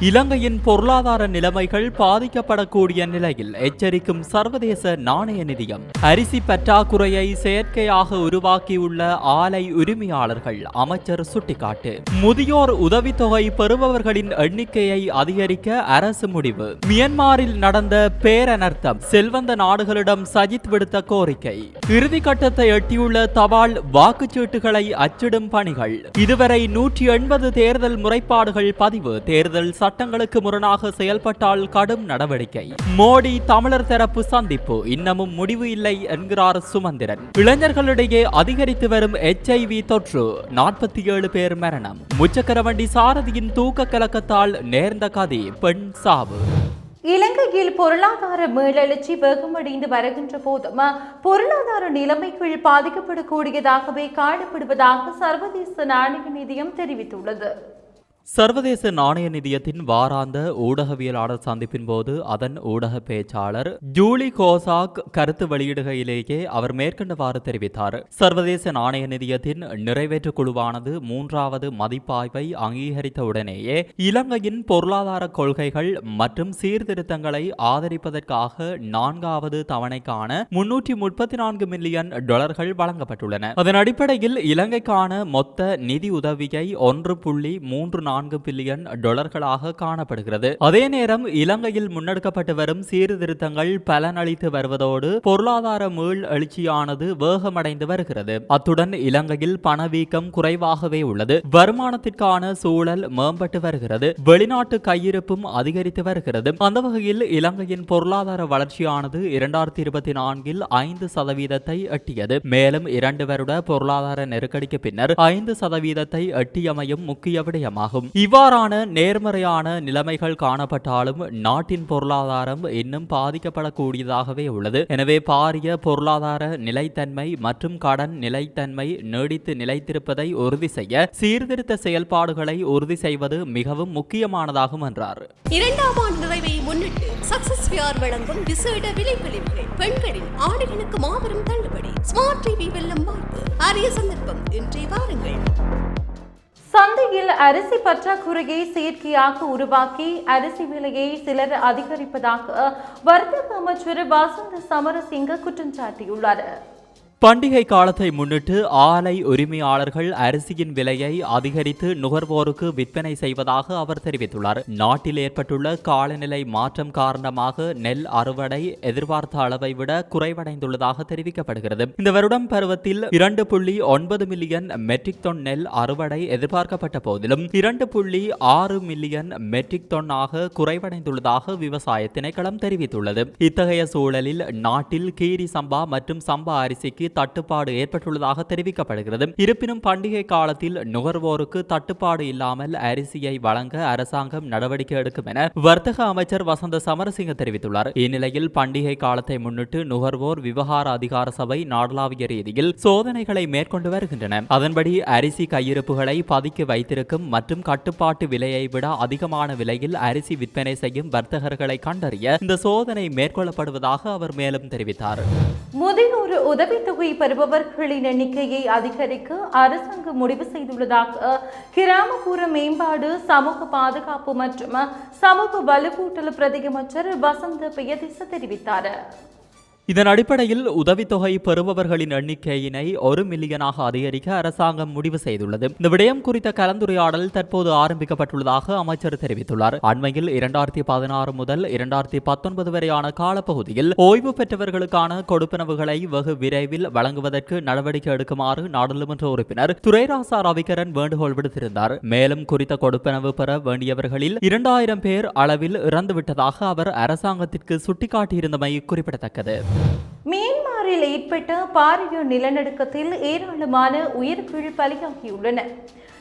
இலங்கையின் பொருளாதார நிலைமைகள் பாதிக்கப்படக்கூடிய நிலையில் எச்சரிக்கும் சர்வதேச நாணய நிதியம். அரிசி பற்றாக்குறையை செயற்கையாக உருவாக்கியுள்ள ஆலை உரிமையாளர்கள் அமைச்சர் சுட்டிக்காட்டு. முதியோர் உதவித்தொகை பெறுபவர்களின் எண்ணிக்கையை அதிகரிக்க அரசு முடிவு. மியன்மாரில் நடந்த பேரனர்த்தம் செல்வந்த நாடுகளிடம் சஜித் விடுத்த கோரிக்கை. இறுதிக்கட்டத்தை எட்டியுள்ள தபால் வாக்குச்சீட்டுகளை அச்சிடும் பணிகள். இதுவரை நூற்றி எண்பது தேர்தல் முறைப்பாடுகள் பதிவு தேர்தல் சட்டங்களுக்கு முரணாக செயல்பட்டால் கடும் நடவடிக்கை. மோடி தமிழர் தரப்பு சந்திப்பு. இன்னமும் முடிவு இல்லை என்கிறார் சுமந்திரன். இளைஞர்களிடையே அதிகரித்து வரும் எச்ஐவி தொற்று. நாற்பத்தி ஏழு பேர் மரணம். முச்சக்கரவண்டி சாரதியின் தூக்க கலக்கத்தால் நேர்ந்த கதி பெண் சாவு. இலங்கையில் பொருளாதார மேலெழுச்சி வேகமடைந்து வருகின்ற போதும் பொருளாதார நிலைமைகள் பாதிக்கப்படக்கூடியதாகவே காணப்படுவதாக சர்வதேச நாணய நிதியம் தெரிவித்துள்ளது. சர்வதேச நாணய நிதியத்தின் வாராந்த ஊடகவியலாளர் சந்திப்பின் போது அதன் ஊடக பேச்சாளர் ஜூலி கோசாக் கருத்து வெளியிடுகையிலேயே அவர் மேற்கண்டவாறு தெரிவித்தார். சர்வதேச நாணய நிதியத்தின் நிறைவேற்று குழுவானது மூன்றாவது மதிப்பாய்வை அங்கீகரித்த உடனேயே இலங்கையின் பொருளாதார கொள்கைகள் மற்றும் சீர்திருத்தங்களை ஆதரிப்பதற்காக நான்காவது தவணைக்கான முன்னூற்றி முப்பத்தி நான்கு மில்லியன் டாலர்கள் வழங்கப்பட்டுள்ளன. அதன் அடிப்படையில் இலங்கைக்கான மொத்த நிதி உதவியை ஒன்று புள்ளி மூன்று நான்கு பில்லியன் டாலர்களாக காணப்படுகிறது. அதே நேரம் இலங்கையில் முன்னெடுக்கப்பட்டு வரும் சீர்திருத்தங்கள் பலனளித்து வருவதோடு பொருளாதார மீள் எழுச்சியானது வேகமடைந்து வருகிறது. அத்துடன் இலங்கையில் பணவீக்கம் குறைவாகவே உள்ளது. வருமானத்திற்கான சூழல் மேம்பட்டு வருகிறது. வெளிநாட்டு கையிருப்பும் அதிகரித்து வருகிறது. அந்த வகையில் இலங்கையின் பொருளாதார வளர்ச்சியானது இரண்டாயிரத்தி இருபத்தி நான்கில் ஐந்து சதவீதத்தை எட்டியது. மேலும் இரண்டு வருட பொருளாதார நெருக்கடிக்கு பின்னர் ஐந்து சதவீதத்தை எட்டியமையும் முக்கிய விடயமாகும். இவ்வாறான நேர்மறையான நிலைமைகள் காணப்பட்டாலும் நாட்டின் பொருளாதாரம் இன்னும் பாதிக்கப்படக்கூடியதாகவே உள்ளது. எனவே பாரிய பொருளாதார நிலைத்தன்மை மற்றும் கடன் நிலைத்தன்மை நீடித்து நிலைத்திருப்பதை உறுதி செய்ய சீர்திருத்த செயல்பாடுகளை உறுதி செய்வது மிகவும் முக்கியமானதாகும் என்றார். இரண்டாம் ஆண்டு நிறைவை முன்னிட்டு சக்சஸ் விஆர் வழங்கும் விசேட விலை விலைப்பளிவுகள் பெண்களின் ஆடைகளுக்கு மாபெரும் தள்ளுபடி ஸ்மார்ட் டிவி வெல்லும் வாய்ப்பு அரிய சந்தர்ப்பம் இன்றைய வாருங்கள். சந்தையில் அரிசி பற்றாக்குறையை செயற்கையாக உருவாக்கி அரிசி விலையை சிலர் அதிகரிப்பதாக வர்த்தக அமைச்சர் வசந்த சமரசிங்க குற்றம் சாட்டியுள்ளார். பண்டிகை காலத்தை முன்னிட்டு ஆலை உரிமையாளர்கள் அரிசியின் விலையை அதிகரித்து நுகர்வோருக்கு விற்பனை செய்வதாக அவர் தெரிவித்துள்ளார். நாட்டில் ஏற்பட்டுள்ள காலநிலை மாற்றம் காரணமாக நெல் அறுவடை எதிர்பார்த்த அளவை விட குறைவடைந்துள்ளதாக தெரிவிக்கப்படுகிறது. இந்த வருடம் பருவத்தில் இரண்டு புள்ளி ஒன்பது மில்லியன் மெட்ரிக் டன் நெல் அறுவடை எதிர்பார்க்கப்பட்ட போதிலும் இரண்டு புள்ளி ஆறு மில்லியன் மெட்ரிக் டன்னாக குறைவடைந்துள்ளதாக விவசாய திணைக்களம் தெரிவித்துள்ளது. இத்தகைய சூழலில் நாட்டில் கீரி சம்பா மற்றும் சம்பா அரிசிக்கு தட்டுப்பாடு ஏற்பட்டுள்ளதாக தெரிவிக்கப்படுகிறது. இருப்பினும் பண்டிகை காலத்தில் நுகர்வோருக்கு தட்டுப்பாடு இல்லாமல் அரிசியை வழங்க அரசாங்கம் நடவடிக்கை எடுக்கும் என வர்த்தக அமைச்சர் வசந்த சமரசிங்க தெரிவித்துள்ளார். இந்நிலையில் பண்டிகை காலத்தை முன்னிட்டு நுகர்வோர் விவகார அதிகார சபை நாடளாவிய ரீதியில் சோதனைகளை மேற்கொண்டு வருகின்றன. அதன்படி அரிசி கையிருப்புகளை பதுக்கி வைத்திருக்கும் மற்றும் கட்டுப்பாட்டு விலையை விட அதிகமான விலையில் அரிசி விற்பனை செய்யும் வர்த்தகர்களை கண்டறிய இந்த சோதனை மேற்கொள்ளப்படுவதாக அவர் மேலும் தெரிவித்தார். முதியோர் தொகை பெறுபவர்களின் எண்ணிக்கையை அதிகரிக்க அரசாங்கம் முடிவு செய்துள்ளதாக கிராமப்புற மேம்பாடு சமூக பாதுகாப்பு மற்றும் சமூக வலுவூட்டல் பிரதியமைச்சர் வசந்த பெயதிச தெரிவித்தார். இதன் அடிப்படையில் உதவித்தொகை பெறுபவர்களின் எண்ணிக்கையினை ஒரு மில்லியனாக அதிகரிக்க அரசாங்கம் முடிவு செய்துள்ளது. இந்த விடயம் குறித்த கலந்துரையாடல் தற்போது ஆரம்பிக்கப்பட்டுள்ளதாக அமைச்சர் தெரிவித்துள்ளார். அண்மையில் இரண்டாயிரத்தி பதினாறு முதல் இரண்டாயிரத்தி பத்தொன்பது வரையான காலப்பகுதியில் ஓய்வு பெற்றவர்களுக்கான கொடுப்பனவுகளை வெகு விரைவில் வழங்குவதற்கு நடவடிக்கை எடுக்குமாறு நாடாளுமன்ற உறுப்பினர் துரைராசா ரவிகரன் வேண்டுகோள் விடுத்திருந்தார். மேலும் குறித்த கொடுப்பனவு பெற வேண்டியவர்களில் இரண்டாயிரம் பேர் அளவில் இறந்துவிட்டதாக அவர் அரசாங்கத்திற்கு சுட்டிக்காட்டியிருந்தமை குறிப்பிடத்தக்கது. மியான்மரில் ஏற்பட்ட பாரிய நிலநடுக்கத்தில் ஏராளமான உயிர்கள் பலியாகியுள்ளன.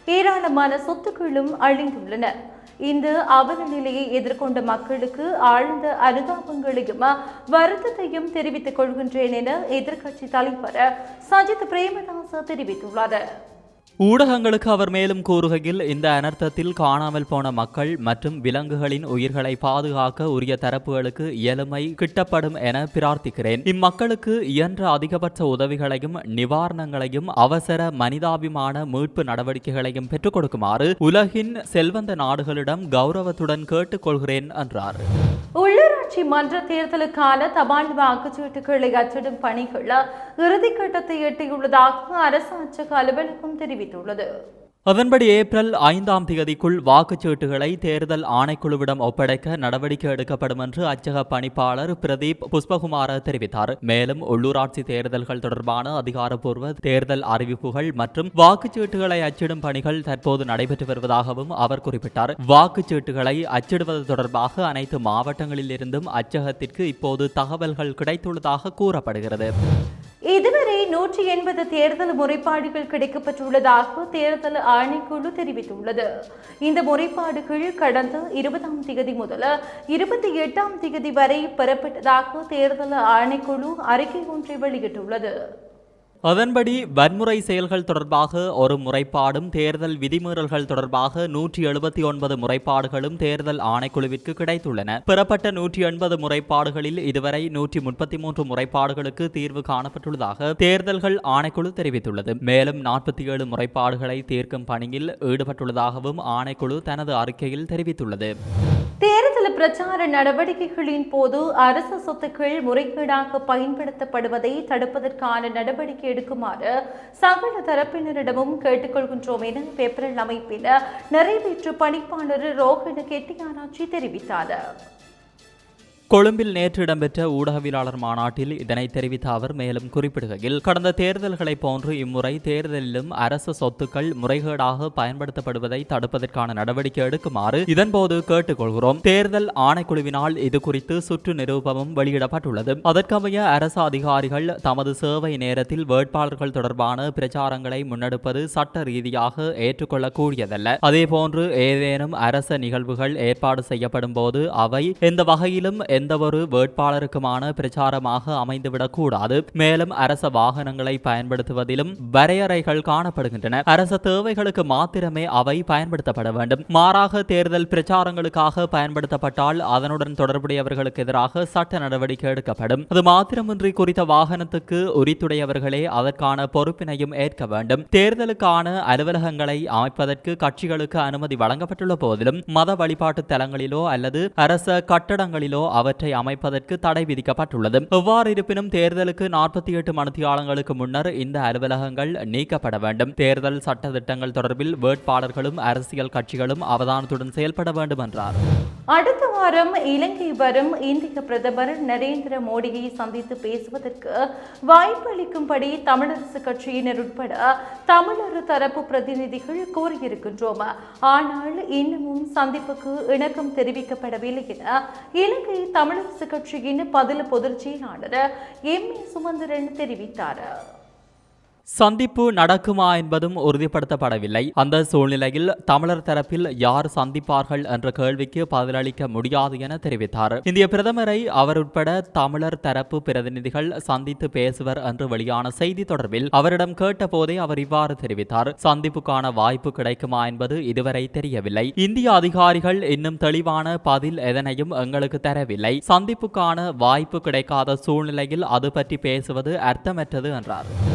ஏராளமான சொத்துக்களும் அழிந்துள்ளன. இந்த அவல நிலையை எதிர்கொண்ட மக்களுக்கு ஆழ்ந்த அனுதாபங்களையும் வருத்தத்தையும் தெரிவித்துக் கொள்கின்றேன் என எதிர்க்கட்சி தலைவர் சஜித் பிரேமதாச தெரிவித்துள்ளார். ஊடகங்களுக்கு அவர் மேலும் கூறுகையில் இந்த அனர்த்தத்தில் காணாமல் போன மக்கள் மற்றும் விலங்குகளின் உயிர்களை பாதுகாக்க உரிய தரப்புகளுக்கு இயலுமை கிட்டப்படும் என பிரார்த்திக்கிறேன். இம்மக்களுக்கு இயன்ற அதிகபட்ச உதவிகளையும் நிவாரணங்களையும் அவசர மனிதாபிமான மீட்பு நடவடிக்கைகளையும் பெற்றுக் கொடுக்குமாறு உலகின் செல்வந்த நாடுகளிடம் கௌரவத்துடன் கேட்டுக்கொள்கிறேன் என்றார். உள்ளாட்சி மன்ற தேர்தலுக்கான தபால் வாக்குச்சீட்டுகளை அச்சிடும் பணிகள் இறுதிக்கட்டத்தை எட்டியுள்ளதாக அரசு அச்சக அலுவலகம் தெரிவித்துள்ளது. அதன்படி ஏப்ரல் ஐந்தாம் தேதிக்குள் வாக்குச்சீட்டுகளை தேர்தல் ஆணைக்குழுவிடம் ஒப்படைக்க நடவடிக்கை எடுக்கப்படும் என்று அச்சக பணிப்பாளர் பிரதீப் புஷ்பகுமார தெரிவித்தார். மேலும் உள்ளூராட்சி தேர்தல்கள் தொடர்பான அதிகாரப்பூர்வ தேர்தல் அறிவிப்புகள் மற்றும் வாக்குச்சீட்டுகளை அச்சிடும் பணிகள் தற்போது நடைபெற்று வருவதாகவும் அவர் குறிப்பிட்டார். வாக்குச்சீட்டுகளை அச்சிடுவது தொடர்பாக அனைத்து மாவட்டங்களில் இருந்தும் அச்சகத்திற்கு இப்போது தகவல்கள் கிடைத்துள்ளதாக கூறப்படுகிறது. இதுவரை நூற்றி எண்பது தேர்தல் முறைப்பாடுகள் கிடைக்கப்பெற்றுள்ளதாக தேர்தல் ஆணைக்குழு தெரிவித்துள்ளது. இந்த முறைப்பாடுகள் கடந்த இருபதாம் தேதி முதல் இருபத்தி எட்டாம் தேதி வரை பெறப்பட்டதாக தேர்தல் ஆணைக்குழு அறிக்கை ஒன்றை வெளியிட்டுள்ளது. அதன்படி வன்முறை செயல்கள் தொடர்பாக ஒரு முறைப்பாடும் தேர்தல் விதிமீறல்கள் தொடர்பாக நூற்றி எழுபத்தி ஒன்பது முறைப்பாடுகளும் தேர்தல் ஆணைக்குழுவிற்கு கிடைத்துள்ளன. பெறப்பட்ட நூற்றி எண்பது முறைப்பாடுகளில் இதுவரை நூற்றி முப்பத்தி மூன்று முறைப்பாடுகளுக்கு தீர்வு காணப்பட்டுள்ளதாக தேர்தல்கள் ஆணைக்குழு தெரிவித்துள்ளது. மேலும் நாற்பத்தி ஏழு முறைப்பாடுகளை தீர்க்கும் பணியில் ஈடுபட்டுள்ளதாகவும் ஆணைக்குழு தனது அறிக்கையில் தெரிவித்துள்ளது. பிரச்சார நடவடிக்கைகளின் போது அரசு சொத்துக்கள் முறைகேடாக பயன்படுத்தப்படுவதை தடுப்பதற்கான நடவடிக்கை எடுக்குமாறு சகல தரப்பினரிடமும் கேட்டுக்கொள்கின்றோம் என பெப்ரல் அமைப்பில் நிறைவேற்று பணிப்பாளர் ரோஹிண கெட்டியாராட்சி தெரிவித்தார். கொழும்பில் நேற்று இடம்பெற்ற ஊடகவியலாளர் மாநாட்டில் இதனை தெரிவித்த அவர் மேலும் குறிப்பிடுகையில் கடந்த தேர்தல்களைப் போன்று இம்முறை தேர்தலிலும் அரசு சொத்துக்கள் முறைகேடாக பயன்படுத்தப்படுவதை தடுப்பதற்கான நடவடிக்கை எடுக்குமாறு இதன்போது கேட்டுக்கொள்கிறோம். தேர்தல் ஆணைக்குழுவினால் இது குறித்து சுற்று நிரூபமும் வெளியிடப்பட்டுள்ளது. அதற்கமைய அரசு அதிகாரிகள் தமது சேவை நேரத்தில் வேட்பாளர்கள் தொடர்பான பிரச்சாரங்களை முன்னெடுப்பது சட்ட ரீதியாக ஏற்றுக்கொள்ளக்கூடியதல்ல. அதேபோன்று ஏதேனும் அரச நிகழ்வுகள் ஏற்பாடு செய்யப்படும் போது அவை எந்த வகையிலும் எந்தவொரு வேட்பாளருக்குமான பிரச்சாரமாக அமைந்துவிடக்கூடாது. மேலும் அரச வாகனங்களை பயன்படுத்துவதிலும் வரையறைகள் காணப்படுகின்றன. அரச தேவைகளுக்கு மாத்திரமே அவை பயன்படுத்தப்பட வேண்டும். மாறாக தேர்தல் பிரச்சாரங்களுக்காக பயன்படுத்தப்பட்டால் அதனுடன் தொடர்புடையவர்களுக்கு எதிராக சட்ட நடவடிக்கை எடுக்கப்படும். அது மாத்திரமின்றி குறித்த வாகனத்துக்கு உரித்துடையவர்களே அதற்கான பொறுப்பினையும் ஏற்க வேண்டும். தேர்தலுக்கான அலுவலகங்களை அமைப்பதற்கு கட்சிகளுக்கு அனுமதி வழங்கப்பட்டுள்ள போதிலும் மத வழிபாட்டு தலங்களிலோ அல்லது அரச கட்டடங்களிலோ அவற்றை அமைப்பதற்கு தடை விதிக்கப்பட்டுள்ளது. எவ்வாறு இருப்பினும் தேர்தலுக்கு நாற்பத்தி எட்டு மணித்தியாலங்களுக்கு முன்னர் இந்த அலுவலகங்கள் நீக்கப்பட வேண்டும். தேர்தல் சட்ட திட்டங்கள் தொடர்பில் வேட்பாளர்களும் அரசியல் கட்சிகளும் அவதானத்துடன் செயல்பட வேண்டும் என்றார். அடுத்த வாரம் இலங்கை வரும் இந்திய பிரதமர் நரேந்திர மோடியை சந்தித்து பேசுவதற்கு வாய்ப்பளிக்கும்படி தமிழரசு கட்சியினர் உட்பட தமிழர் தரப்பு பிரதிநிதிகள் கூறியிருக்கின்றோம். ஆனால் இன்னமும் சந்திப்புக்கு இணக்கம் தெரிவிக்கப்படவில்லை என இலங்கை தமிழரசு கட்சியின் பதில் பொதுச் செயலாளர் எம் ஏ சுமந்திரன் தெரிவித்தார். சந்திப்பு நடக்குமா என்பதும் உறுதிப்படுத்தப்படவில்லை. அந்த சூழ்நிலையில் தமிழர் தரப்பில் யார் சந்திப்பார்கள் என்ற கேள்விக்கு பதிலளிக்க முடியாது என தெரிவித்தார். இந்திய பிரதமரை அவர் உட்பட தமிழர் தரப்பு பிரதிநிதிகள் சந்தித்து பேசுவர் என்று வெளியான செய்தி தொடர்பில் அவரிடம் கேட்டபோதே அவர் இவ்வாறு தெரிவித்தார். சந்திப்புக்கான வாய்ப்பு கிடைக்குமா என்பது இதுவரை தெரியவில்லை. இந்திய அதிகாரிகள் இன்னும் தெளிவான பதில் எதனையும் எங்களுக்கு தரவில்லை. சந்திப்புக்கான வாய்ப்பு கிடைக்காத சூழ்நிலையில் அது பற்றி பேசுவது அர்த்தமற்றது என்றார்.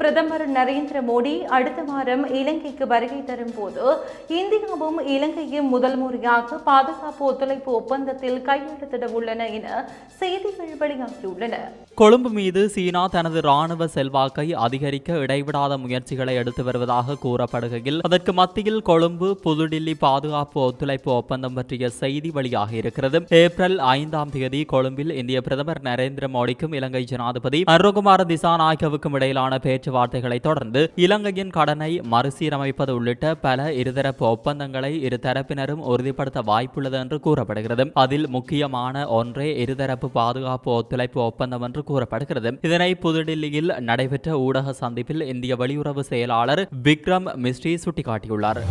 பிரதமர் நரேந்திர மோடி அடுத்த வாரம் இலங்கைக்கு வருகை தரும் போது இந்தியாவும் இலங்கையும் முதல் முறையாக பாதுகாப்பு ஒத்துழைப்பு ஒப்பந்தத்தில் கையெழுத்திட உள்ளன என செய்திகள் வெளியாகியுள்ளன. கொழும்பு மீது சீனா தனது ராணுவ செல்வாக்கை அதிகரிக்க இடைவிடாத முயற்சிகளை எடுத்து வருவதாக கூறப்படுகையில் அதற்கு மத்தியில் கொழும்பு புதுடில்லி பாதுகாப்பு ஒத்துழைப்பு ஒப்பந்தம் பற்றிய செய்தி வழியாக இருக்கிறது. ஏப்ரல் ஐந்தாம் தேதி கொழும்பில் இந்திய பிரதமர் நரேந்திர மோடிக்கும் இலங்கை ஜனாதிபதி அருகுமார திசாநாயக்கவுக்கும் இடையிலான பேச்சு பேச்சுவார்த்தைகளை தொடர்ந்து இலங்கையின் கடனை மறுசீரமைப்பது உள்ளிட்ட பல இருதரப்பு ஒப்பந்தங்களை இருதரப்பினரும் உறுதிப்படுத்த வாய்ப்புள்ளது என்று கூறப்படுகிறது. அதில் முக்கியமான ஒன்றே இருதரப்பு பாதுகாப்பு ஒத்துழைப்பு ஒப்பந்தம் என்று கூறப்படுகிறது. இதனை புதுடில்லியில் நடைபெற்ற ஊடக சந்திப்பில் இந்திய வெளியுறவு செயலாளர் விக்ரம் மிஸ்ரி சுட்டிக்காட்டியுள்ளார்.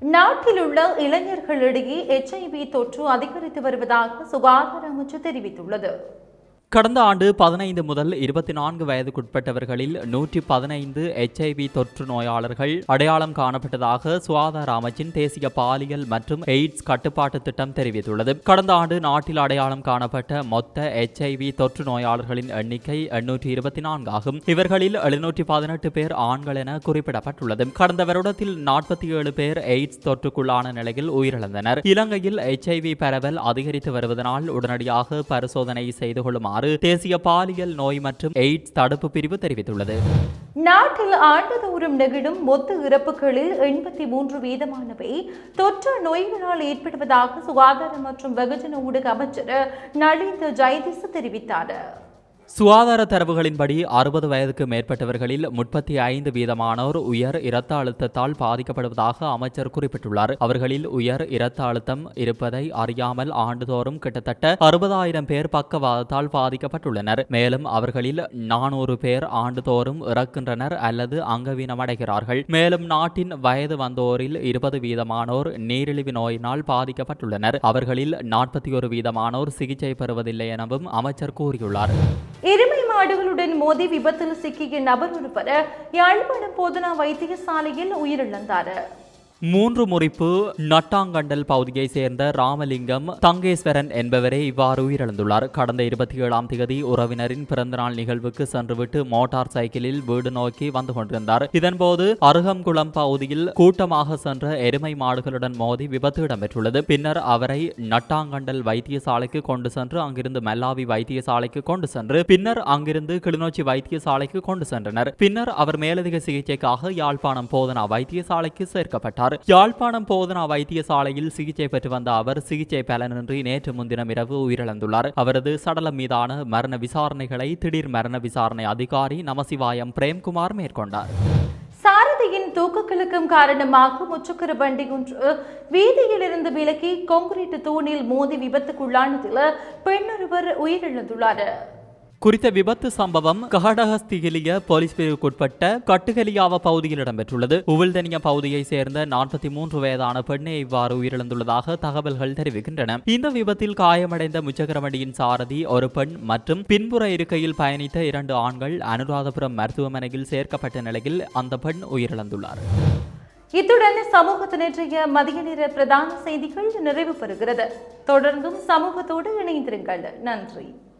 நாட்டில் உள்ள இளைஞர்களிடையே எச்ஐவி தொற்று அதிகரித்து வருவதாக சுகாதார அமைச்சு தெரிவித்துள்ளது. கடந்த ஆண்டு பதினைந்து முதல் இருபத்தி நான்கு வயதுக்குட்பட்டவர்களில் நூற்றி பதினைந்து எச்ஐவி தொற்று நோயாளர்கள் அடையாளம் காணப்பட்டதாக சுகாதார அமைச்சின் தேசிய பாலியல் மற்றும் எய்ட்ஸ் கட்டுப்பாட்டு திட்டம் தெரிவித்துள்ளது. கடந்த ஆண்டு நாட்டில் அடையாளம் காணப்பட்ட மொத்த எச்ஐவி தொற்று நோயாளர்களின் எண்ணிக்கை எண்ணூற்றி இருபத்தி நான்கு ஆகும். இவர்களில் எழுநூற்றி பதினெட்டு பேர் ஆண்கள் என குறிப்பிடப்பட்டுள்ளது. கடந்த வருடத்தில் நாற்பத்தி ஏழு பேர் எய்ட்ஸ் தொற்றுக்குள்ளான நிலையில் உயிரிழந்தனர். இலங்கையில் எச்ஐவி பரவல் அதிகரித்து வருவதனால் உடனடியாக பரிசோதனை செய்து கொள்ளுமாறு தேசிய பாலியல் நோய் மற்றும் எய்ட்ஸ் தடுப்பு பிரிவு தெரிவித்துள்ளது. நாட்டில் ஆண்டுதோறும் நெகிழும் மொத்த இறப்புகளில் எண்பத்தி மூன்று வீதமானவை தொற்று நோய்களால் ஏற்படுவதாக சுகாதார மற்றும் வெகுஜன ஊடக அமைச்சர் நளிந்த ஜெயதிச தெரிவித்தார். சுகாதார தரவுகளின்படி அறுபது வயதுக்கு மேற்பட்டவர்களில் முப்பத்தி ஐந்து வீதமானோர் உயர் இரத்த அழுத்தத்தால் பாதிக்கப்படுவதாக அமைச்சர் குறிப்பிட்டுள்ளார். அவர்களில் உயர் இரத்த அழுத்தம் இருப்பதை அறியாமல் ஆண்டுதோறும் கிட்டத்தட்ட அறுபதாயிரம் பேர் பக்கவாதத்தால் பாதிக்கப்பட்டுள்ளனர். மேலும் அவர்களில் நானூறு பேர் ஆண்டுதோறும் இறக்கின்றனர் அல்லது அங்கவீனமடைகிறார்கள். மேலும் நாட்டின் வயது வந்தோரில் இருபது வீதமானோர் நீரிழிவு நோயினால் பாதிக்கப்பட்டுள்ளனர். அவர்களில் நாற்பத்தி ஒரு வீதமானோர் சிகிச்சை பெறுவதில்லை எனவும் அமைச்சர் கூறியுள்ளார். எருமை மாடுகளுடன் மோதி விபத்தில் சிக்கிய நபர் ஒருவர் யாழ்ப்பாணம் போதனா வைத்தியசாலையில் உயிரிழந்தார். மூன்று முறிப்பு நட்டாங்கண்டல் பகுதியைச் சேர்ந்த ராமலிங்கம் தங்கேஸ்வரன் என்பவரே இவ்வாறு உயிரிழந்துள்ளார். கடந்த இருபத்தி ஏழாம் தேதி உறவினரின் பிறந்தநாள் நிகழ்வுக்கு சென்றுவிட்டு மோட்டார் சைக்கிளில் வீடு நோக்கி வந்து கொண்டிருந்தார். இதன்போது அருகம்குளம் பகுதியில் கூட்டமாக சென்ற எருமை மாடுகளுடன் மோதி விபத்து இடம்பெற்றுள்ளது. பின்னர் அவரை நட்டாங்கண்டல் வைத்தியசாலைக்கு கொண்டு சென்று அங்கிருந்து மெல்லாவி வைத்தியசாலைக்கு கொண்டு சென்று பின்னர் அங்கிருந்து கிளிநொச்சி வைத்தியசாலைக்கு கொண்டு சென்றனர். பின்னர் அவர் மேலதிக சிகிச்சைக்காக யாழ்ப்பாணம் போதனா வைத்தியசாலைக்கு சேர்க்கப்பட்டார். யாழ்ப்பாணம் போதனா வைத்தியசாலையில் சிகிச்சை பெற்று வந்த அவர் சிகிச்சை பலனின்றி நேற்று முன்தினம் இரவு உயிரிழந்துள்ளார். அவரது சடலம் மீதான மரண விசாரணைகளை திடீர் மரண விசாரணை அதிகாரி நமசிவாயம் பிரேம்குமார் மேற்கொண்டார். சாரதியின் தூக்கக்கலக்கம் காரணமாக முச்சக்கர வண்டி ஒன்று வீதியிலிருந்து விலகி கொங்கிரீட்டு தூணில் மோதி விபத்துக்குள்ளானதில் பெண்ணொருவர் உயிரிழந்துள்ளார். குறித்த விபத்து சம்பவம் கஹடஹஸ்திகிலிய போலீஸ் பிரிவுக்குட்பட்ட கட்டுகலியாவ பகுதியில் இடம்பெற்றுள்ளது. உவில்தனிய பகுதியைச் சேர்ந்த நாற்பத்தி மூன்று வயதான பெண்ணே இவ்வாறு உயிரிழந்துள்ளதாக தகவல்கள் தெரிவிக்கின்றன. இந்த விபத்தில் காயமடைந்த முச்சக்கரவண்டியின் சாரதி ஒரு பெண் மற்றும் பின்புற இருக்கையில் பயணித்த இரண்டு ஆண்கள் அனுராதபுரம் மருத்துவமனையில் சேர்க்கப்பட்ட நிலையில் அந்த பெண் உயிரிழந்துள்ளார். இத்துடன் சமூகத்தின் இன்றைய மதிய நேர பிரதான செய்திகள் நிறைவு பெறுகிறது. தொடர்ந்தும் சமூகத்தோடு இணைந்திருங்கள். நன்றி.